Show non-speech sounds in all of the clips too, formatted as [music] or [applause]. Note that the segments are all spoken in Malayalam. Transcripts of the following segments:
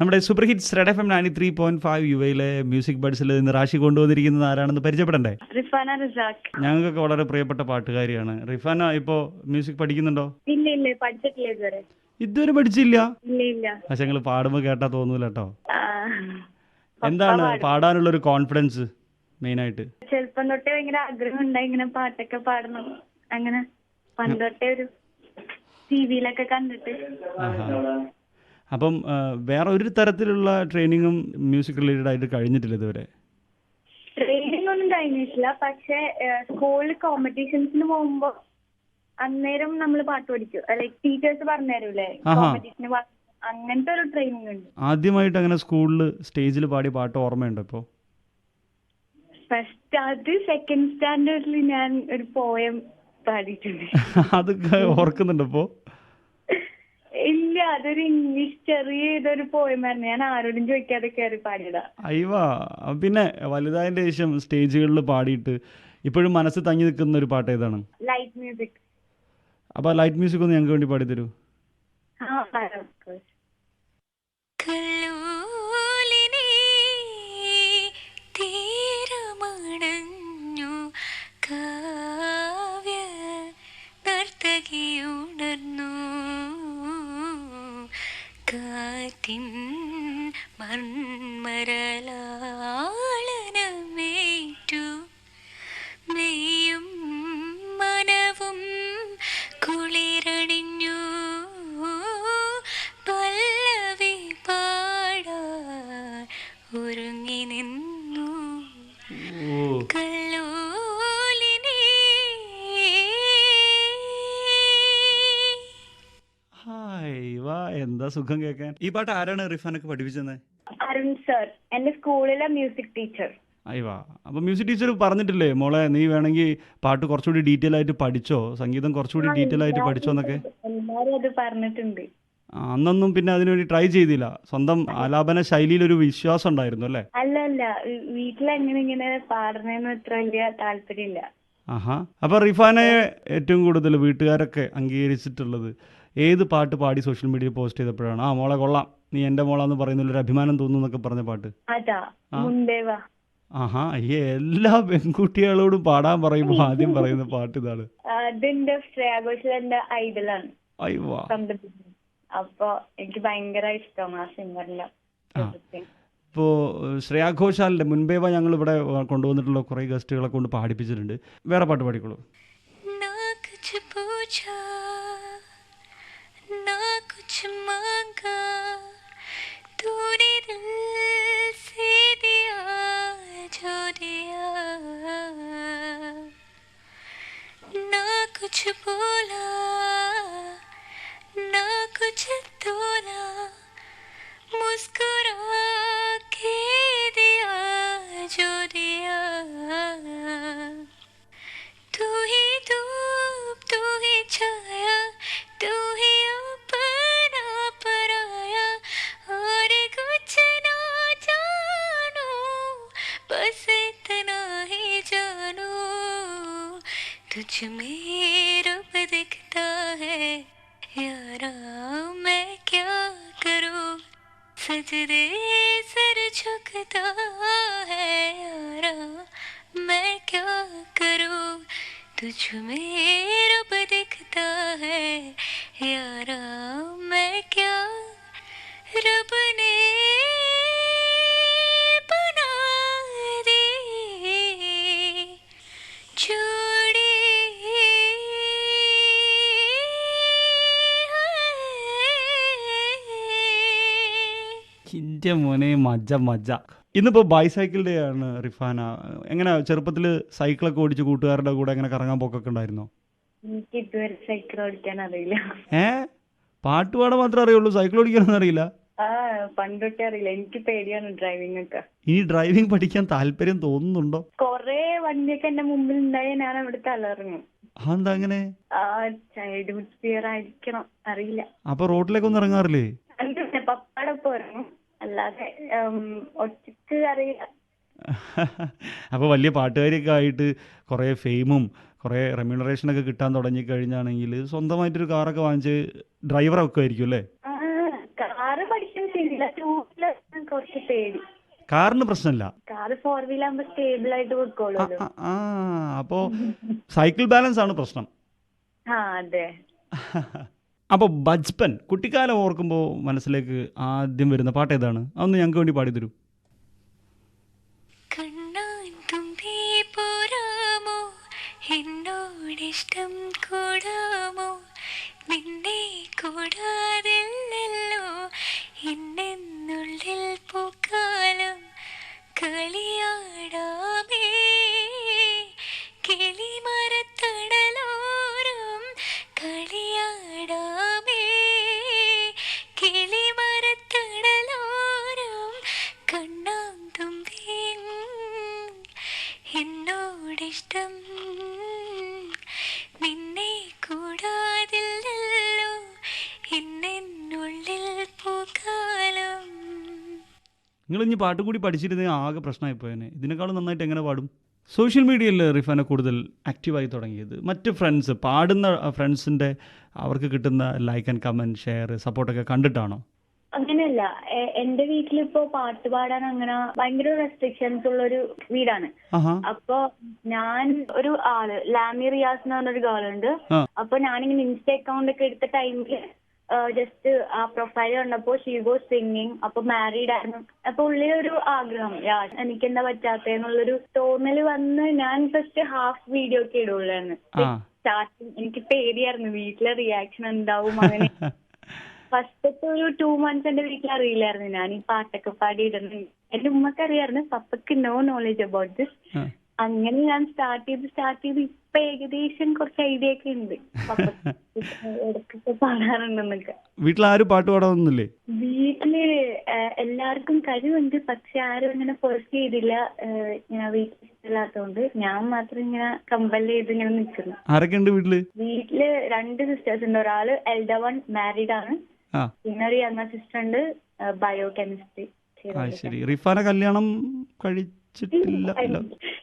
നമ്മുടെ super hit red F M ninety three point five U എയിലെ മ്യൂസിക് ബഡ്സിൽ നിന്ന് റാഷി കൊണ്ടുവന്നിരിക്കുന്നത് ആരാണെന്ന് പരിചയപ്പെടണ്ടേ? റിഫാന റിസാഖ്. ഞങ്ങൾക്കൊക്കെ വളരെ പ്രിയപ്പെട്ട പാട്ടുകാരിയാണ്. റിഫാന ഇപ്പോ മ്യൂസിക് പഠിക്കുന്നുണ്ടോ? ഇല്ല ഇല്ല പഠിച്ചിട്ടില്ല ഇതുവരെ. ഇതുവരെ പഠിച്ചില്ല? ഇല്ല ഇല്ല. പക്ഷെ ഞങ്ങൾ പാടുമ്പോ കേട്ടാ തോന്നൂല കേട്ടോ എന്താണ് പാടാനുള്ള ഒരു കോൺഫിഡൻസ് മെയിൻ ആയിട്ട്? ചെറുപ്പം തൊട്ടേ ഭയങ്കര ആഗ്രഹം ഉണ്ടായി ഇങ്ങനെ പാട്ടൊക്കെ പാടണം. അങ്ങനെ പണ്ട് തൊട്ടേ ഒരു ടിവിയിലൊക്കെ കണ്ടിട്ട്. അപ്പം വേറെ ഒരു തരത്തിലുള്ള ട്രെയിനിങ്ങും മ്യൂസിക് റിലേറ്റഡ് ആയിട്ട് കഴിഞ്ഞിട്ടില്ല ഇതുവരെ? ട്രെയിനിങ് ഒന്നും കഴിഞ്ഞിട്ടില്ല. പക്ഷെ സ്കൂളിൽ കോമ്പറ്റീഷൻസിന് പോകുമ്പോ അന്നേരം നമ്മൾ പാട്ട് പഠിക്കും. ലൈക് ടീച്ചേഴ്സ് പറഞ്ഞുതരൂലേ. കോമ്പറ്റീഷന് അങ്ങനത്തെ ഒരു ട്രെയിനിങ് ഉണ്ട്. ആദ്യമായിട്ട് അങ്ങനെ സ്കൂളിൽ സ്റ്റേജിൽ പാടി പാട്ട് ഓർമ്മയുണ്ടോ ഇപ്പോ? ഫസ്റ്റ് അത് സെക്കൻഡ് സ്റ്റാൻഡേർഡിൽ ഞാൻ ഒരു പോയം പാടിയിട്ടുണ്ട്. [laughs] അത് ഓർക്കുന്നുണ്ട് ഇപ്പോൾ ഇല്ല അതൊരു ഇംഗ്ലീഷ് ചെറിയ ഇതൊരു പോയമായിരുന്നു ഞാൻ ആരോടും ചോദിക്കാതെ കയറി പാടിയതാ. അയ്യോ പിന്നെ വലുതായതിന്റെ ശേഷം സ്റ്റേജുകളിൽ പാടിയിട്ട് ഇപ്പോഴും മനസ്സ് തങ്ങി നിൽക്കുന്ന ഒരു പാട്ട് ഏതാണ്? ലൈറ്റ് മ്യൂസിക് അപ്പൊ ലൈറ്റ് മ്യൂസിക് ഒന്ന് ഞങ്ങൾക്ക് വേണ്ടി പാടി തരൂ. തീരമണഞ്ഞു കാവ്യ നർത്തകിയുണർന്നു കാറ്റിൻ മൺമരലാളനമേറ്റു സുഖം കേൾക്കാൻ. ഈ പാട്ട് ആരാണ് റിഫാനൊക്കെ പഠിപ്പിച്ചത് അരുൺ സർ എന്റെ സ്കൂളിലെ മ്യൂസിക് ടീച്ചർ അയ്യവാ അപ്പൊ മ്യൂസിക് ടീച്ചർ പറഞ്ഞിട്ടില്ലേ മോളെ നീ വേണമെങ്കിൽ പാട്ട് കുറച്ചുകൂടി ഡീറ്റെയിൽ ആയിട്ട് പഠിച്ചോ? സംഗീതം കുറച്ചുകൂടി ഡീറ്റെയിൽ ആയിട്ട് പഠിച്ചോ എന്നൊക്കെ? എല്ലാരും അത് പറഞ്ഞിട്ടുണ്ട്. അന്നൊന്നും പിന്നെ അതിനുവേണ്ടി ട്രൈ ചെയ്തില്ല. സ്വന്തം ആലാപന ശൈലിയിൽ ഒരു വിശ്വാസം ഉണ്ടായിരുന്നു അല്ലേ? അല്ല അല്ല. വീട്ടിൽ എങ്ങനെ ഇങ്ങനെ പാടുന്നതെന്ന് അത്ര വലിയ താല്പര്യമില്ല. ആഹാ. അപ്പൊ റിഫാനെ ഏറ്റവും കൂടുതൽ വീട്ടുകാരൊക്കെ അംഗീകരിച്ചിട്ടുള്ളത് ഏത് പാട്ട് പാടി സോഷ്യൽ മീഡിയയിൽ പോസ്റ്റ് ചെയ്തപ്പോഴാണ് ആ മോളെ കൊള്ളാം. നീ എന്റെ മോളാന്ന് പറയുന്നതിൽ ഒരു അഭിമാനം തോന്നുന്നു എന്നൊക്കെ പറഞ്ഞ പാട്ട്. മുൻപേവാ ആഹാ അയ്യ എല്ലാ പെൺകുട്ടികളോടും പാടാൻ പറയുമ്പോൾ ആദ്യം പറയുന്ന പാട്ട് ഇതാണ്. അതിന്റെ ശ്രേയാഘോഷന്റെ ഐഡലാണ്. അപ്പൊ എനിക്ക് ഭയങ്കര ഇഷ്ടമാണ് ആ സിംഗറിന്റെ ആ. ഇപ്പോൾ ശ്രേയാ ഘോഷാലിന്റെ മുൻപേ ഞങ്ങൾ ഇവിടെ കൊണ്ടുവന്നിട്ടുള്ള കുറേ ഗസ്റ്റുകളെ കൊണ്ട് പാടിപ്പിച്ചിട്ടുണ്ട്. വേറെ പാട്ട് പാടിക്കോളൂ. कुछ मांगा, तूने दिल से दिया, जो दिया। ना कुछ बोला, ना कुछ तोला, मुस्कुरा तुझ में रूप दिखता है। यारा, मैं क्या करूँ? सजदे सर झुकता है। यारा, मैं क्या करूँ? तुझ में रब है ഇന്റെ മോനെ മജ്ജ മജ്ജ. ഇന്നിപ്പോൾ ബൈസൈക്കിൾ ഡേ ആണ് റിഫാന. എങ്ങനെ ചെറുപ്പത്തിൽ സൈക്കിളൊക്കെ ഓടിച്ച് കൂട്ടുകാരുടെ കൂടെ എങ്ങനെ കറങ്ങാൻ പോക്കൊക്കെ ഉണ്ടായിരുന്നോ? എനിക്ക് ഇതുവരെ സൈക്കിൾ ഓടിക്കാൻ അറിയില്ല. ഏ? പാട്ട് പാടാൻ മാത്രമേ അറിയുള്ളൂ സൈക്കിൾ ഓടിക്കാനൊന്നും അറിയില്ല. ആ പണ്ടൊട്ടേ അറിയില്ല. എനിക്ക് പേടിയാണ് ഡ്രൈവിംഗ് ഒക്കെ. ഇനി ഡ്രൈവിംഗ് പഠിക്കാൻ താല്പര്യം തോന്നുന്നുണ്ടോ? കൊറേ വണ്ടിയൊക്കെ എന്റെ മുമ്പിൽ ഉണ്ടായി ഞാൻ അവിടുത്തെ തലറിങ്ങും അതെന്താ അങ്ങനെ? ആ ചൈൽഡ് ഫിയർ ആയിരിക്കണം അറിയില്ല. അപ്പോൾ റോഡിലേക്കൊന്നും ഇറങ്ങാറില്ലേ? അങ്ങനെ പപ്പാടെ പോരണം അല്ലാതെ ഒറ്റയ്ക്ക് അറിയില്ല. [laughs] അപ്പോൾ വലിയ പാട്ടുകാരിയൊക്കെ ആയിട്ട് കുറേ ഫെയിമും കുറേ റെമ്യൂണറേഷനൊക്കെ കിട്ടാൻ തുടങ്ങി കഴിഞ്ഞാണെങ്കിൽ സ്വന്തമായിട്ടൊരു കാറൊക്കെ വാങ്ങിച്ച് ഡ്രൈവറൊക്കെ ആയിരിക്കും അല്ലേ? ആ, കാറ് പഠിക്കാൻ ശരി പ്രശ്നമില്ല ടൂ വീലർ കുറച്ച് പേടി. കാറിന് പ്രശ്നമില്ല. കാറ് ഫോർ സ്റ്റേബിൾ ആയിട്ട് ആ, അപ്പോൾ സൈക്കിൾ ബാലൻസ് ആണ് പ്രശ്നം. ആ അതെ. [laughs] അപ്പോൾ ബജ്പൻ കുട്ടിക്കാലം ഓർക്കുമ്പോൾ മനസ്സിലേക്ക് ആദ്യം വരുന്ന പാട്ട് ഏതാണ് അതൊന്ന് ഞങ്ങൾക്ക് വേണ്ടി പാടി തരൂ ഇഷ്ടം കൂടാമോ? നിന്നെ കൂടാതില്ലല്ലോ നിങ്ങൾ ഇനി പാട്ട് കൂടി പഠിച്ചിരുന്നെങ്കിൽ ആകെ പ്രശ്നമായി പോയേനെ ഇതിനേക്കാളും നന്നായിട്ട് എങ്ങനെ പാടും? സോഷ്യൽ മീഡിയയിൽ റിഫാനെ കൂടുതൽ ആക്റ്റീവായി തുടങ്ങിയത്. മറ്റ് ഫ്രണ്ട്സ് പാടുന്ന ഫ്രണ്ട്സിന്റെ അവർക്ക് കിട്ടുന്ന ലൈക്ക് ആൻഡ് കമന്റ് ഷെയർ സപ്പോർട്ടൊക്കെ കണ്ടിട്ടാണോ? അങ്ങനെയല്ല. എന്റെ വീട്ടിലിപ്പോ പാട്ട് പാടാൻ അങ്ങനെ ഭയങ്കര റെസ്ട്രിക്ഷൻസ് ഉള്ള ഒരു വീടാണ് അപ്പൊ ഞാൻ ഒരു ആൾ ലാമി റിയാസ് എന്ന് പറഞ്ഞൊരു ഗേൾ ഉണ്ട്. അപ്പൊ ഞാനിങ്ങനെ ഇൻസ്റ്റ അക്കൗണ്ട് ഒക്കെ എടുത്ത ടൈമിൽ ജസ്റ്റ് ആ പ്രൊഫൈൽ കണ്ടപ്പോ ഷീ ഗോ സിംഗിങ് അപ്പൊ മാരീഡ് ആയിരുന്നു. അപ്പൊ ഉള്ളി ഒരു ആഗ്രഹം എനിക്ക് എന്താ പറ്റാത്തെന്നുള്ളൊരു തോന്നൽ വന്ന് ഞാൻ ഫസ്റ്റ് ഹാഫ് വീഡിയോ ഒക്കെ ഇടുള്ളായിരുന്നു. സ്റ്റാർട്ടിങ് എനിക്ക് പേടിയായിരുന്നു. വീട്ടിലെ റിയാക്ഷൻ എന്താവും അങ്ങനെ. [laughs] ഫസ്റ്റത്തെ ഒരു ടു മന്ത്സ് എന്റെ വീട്ടിൽ അറിയില്ലായിരുന്നു. ഞാൻ ഈ പാട്ടൊക്കെ പാടി ഇടുന്നു എന്റെ ഉമ്മക്ക് അറിയായിരുന്നു. പപ്പക്ക് നോ നോളജ് അബൌട്ട് ദിസ്. അങ്ങനെ ഞാൻ സ്റ്റാർട്ട് ചെയ്ത് സ്റ്റാർട്ട് ചെയ്ത് ഇപ്പൊ ഏകദേശം കുറച്ച് ഐഡിയ ഒക്കെ ഉണ്ട്. പപ്പക്ക് [laughs] ഇടയ്ക്കൊക്കെ പാടാറുണ്ടെന്നൊക്കെ. വീട്ടിൽ ആരും പാട്ട് പാടാതൊന്നുമില്ലേ വീട്ടിൽ എല്ലാവർക്കും കഴിവുണ്ട്. പക്ഷെ ആരും അങ്ങനെ ഫോഴ്സ് ചെയ്തില്ല. ഞാൻ ഇങ്ങനെ വീട്ടിൽ ഇഷ്ടമില്ലാത്തതുകൊണ്ട് ഞാൻ മാത്രം ഇങ്ങനെ കമ്പൽ ചെയ്ത് ഇങ്ങനെ നിൽക്കുന്നു ആരൊക്കെ ഉണ്ട് വീട്ടിൽ? വീട്ടിൽ രണ്ട് സിസ്റ്റേഴ്സ് ഉണ്ട്. ഒരാൾ എൽഡർ വൺ മാരീഡ് ആണ്. പിന്നെ ഒരു യങ്ങ സിസ്റ്റർ ഉണ്ട്. ബയോ കെമിസ്ട്രി ശരി. റിഫാന കല്യാണം കഴിച്ചിട്ടില്ല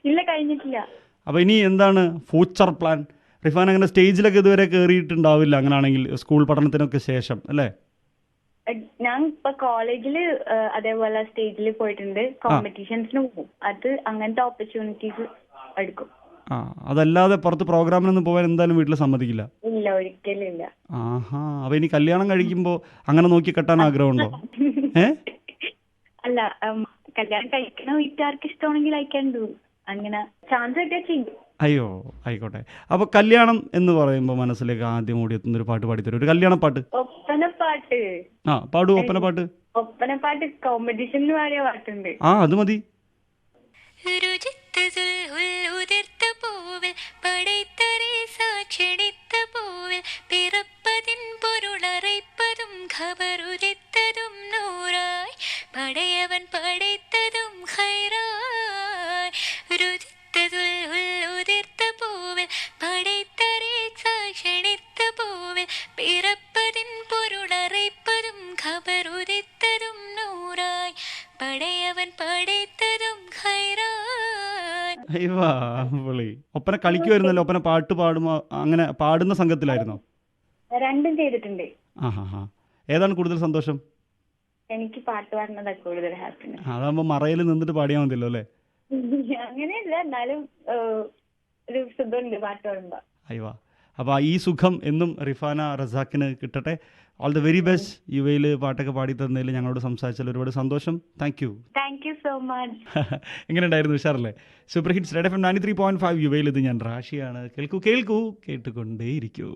ഇല്ല കഴിഞ്ഞിട്ടില്ല. അപ്പോൾ ഇനി എന്താണ് ഫ്യൂച്ചർ പ്ലാൻ റിഫാൻ അങ്ങനെ സ്റ്റേജിലൊക്കെ ഇതുവരെ കയറിയിട്ടുണ്ടാവില്ല അങ്ങനെയാണെങ്കിൽ സ്കൂൾ പഠനത്തിനൊക്കെ ശേഷം അല്ലേ? ഞാൻ ഇപ്പൊ കോളേജിൽ അതേപോലെ സ്റ്റേജിൽ പോയിട്ടുണ്ട്. കോമ്പറ്റീഷൻസിന് പോകും അത് അങ്ങനത്തെ ഓപ്പർച്യൂണിറ്റീസ് എടുക്കും. ആ അതല്ലാതെ പുറത്ത് പ്രോഗ്രാമിനൊന്നും പോകാൻ എന്തായാലും വീട്ടിൽ സമ്മതിക്കില്ല? ഇല്ല ഒരിക്കലില്ല ആഹാ അപ്പോൾ ഇനി കല്യാണം കഴിക്കുമ്പോ അങ്ങനെ നോക്കി കെട്ടാൻ ആഗ്രഹമുണ്ടോ? [laughs] ഏ? അല്ല കല്യാണം കഴിക്കണ വീട്ടുകാർക്ക് ഇഷ്ടമാണെങ്കിൽ അയക്കണ്ടു അങ്ങനെ ചാൻസ് കിട്ടിയാ ചെയ്യും. അയ്യോ ആയിക്കോട്ടെ. അപ്പൊ കല്യാണം എന്ന് പറയുമ്പോ മനസ്സിലേക്ക് ആദ്യം ഓടി എത്തുന്ന ഒരു പാട്ട് പാടിത്തരും. ഒരു കല്യാണ പാട്ട് ഒപ്പനപ്പാട്ട്. ആ പാടു ഒപ്പനപ്പാട്ട്. ഒപ്പനപ്പാട്ട് കോമ്പറ്റീഷൻ പാടിയ പാട്ടുണ്ട്. ആ അത് മതി. പിറപ്പതിൻ ഖബർ ഉദിത്തതും നൂറായി പടയവൻ പടൈത്തതും ഹൈറായ്. രുചിത്തതുൽ ഉതിർത്ത പൂവിൽ പടൈത്തരേ ക്ഷണിത്ത പൂവിൽ പിറപ്പതിൻ പൊരുളറിപ്പതും ഖബറുദിത്തതും നൂറായി. പടയവൻ പടൈത്തതും ഹൈറായ്. ഒപ്പന കളിക്കുമായിരുന്നല്ലോ ഒപ്പന പാട്ട് പാടും അങ്ങനെ പാടുന്ന സംഘത്തിലായിരുന്നോ? രണ്ടും ചെയ്തിട്ടുണ്ട്. ഏതാണ് കൂടുതൽ സന്തോഷം? എനിക്ക് പാട്ട് പാടുന്നതാണ് കൂടുതൽ ഹാപ്പിനെസ് അതാകുമ്പോൾ മറയിൽ നിന്നിട്ട് പാടിയാ മതിയല്ലോ അല്ലേ? അങ്ങനെയല്ല എന്നാലും ഒരു സുഖമുണ്ട് പാട്ട് പാടുമ്പോ. അയ്യോ അപ്പോൾ ഈ സുഖം എന്നും റിഫാന റസാക്കിന് കിട്ടട്ടെ. All the very best U എയിൽ പാട്ടൊക്കെ പാടി തന്നതിൽ ഞങ്ങളോട് സംസാരിച്ചാൽ ഒരുപാട് സന്തോഷം. Thank you thank you so much എങ്ങനെ ഉണ്ടായിരുന്നു ഉഷാറല്ലേ? Super hits red F M ninety three point five U എയിൽ ഇത് ഞാൻ റാഷിയാണ്. കേൾക്കൂ കേൾക്കൂ കേട്ടുകൊണ്ടേയിരിക്കൂ.